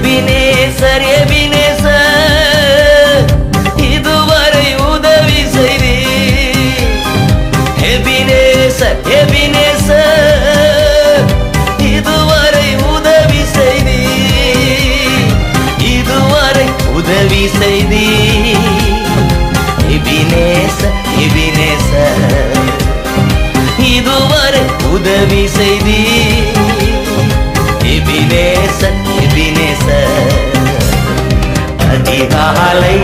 Ebenezer Ebenezer இதுவரை உதவி செய்தி எபினேசர் எபினேசர் இதுவரை உதவி செய்தி இதுவரை உதவி செய்தி எபினேசர் எபினேசர் இதுவரை உதவி செய்தி எபினேசர் அதிகாலை